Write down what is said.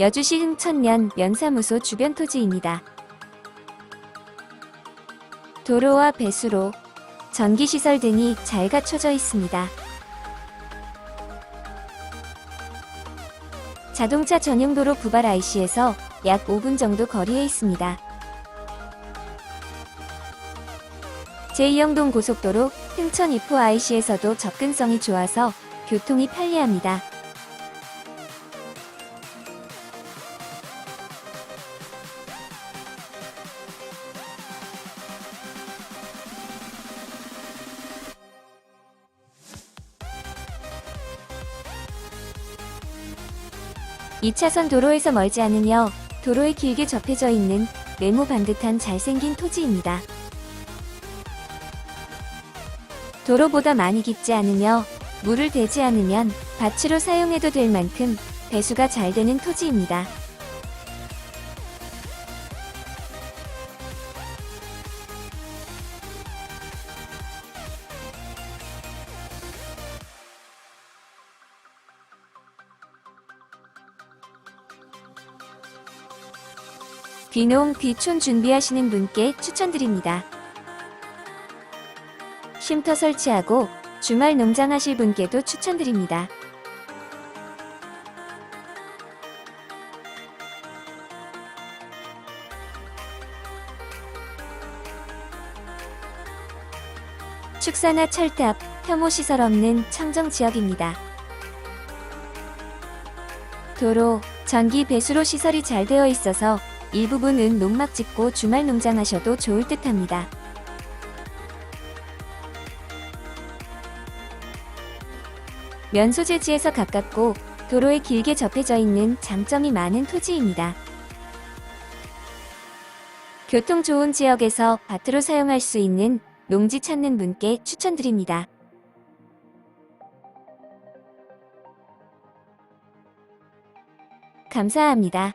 여주시 흥천면 면사무소 주변 토지입니다. 도로와 배수로, 전기시설 등이 잘 갖춰져 있습니다. 자동차 전용 도로 부발 IC에서 약 5분 정도 거리에 있습니다. 제2영동 고속도로 흥천 이포 IC에서도 접근성이 좋아서 교통이 편리합니다. 이차선 도로에서 멀지 않으며 도로에 길게 접해져 있는 네모 반듯한 잘생긴 토지입니다. 도로보다 많이 깊지 않으며 물을 대지 않으면 밭으로 사용해도 될 만큼 배수가 잘 되는 토지입니다. 귀농 귀촌 준비하시는 분께 추천드립니다. 쉼터 설치하고 주말 농장하실 분께도 추천드립니다. 축사나 철탑, 혐오시설 없는 청정 지역입니다. 도로, 전기 배수로 시설이 잘 되어 있어서 일부분은 농막 짓고 주말 농장하셔도 좋을 듯 합니다. 면소재지에서 가깝고 도로에 길게 접해져 있는 장점이 많은 토지입니다. 교통 좋은 지역에서 밭으로 사용할 수 있는 농지 찾는 분께 추천드립니다. 감사합니다.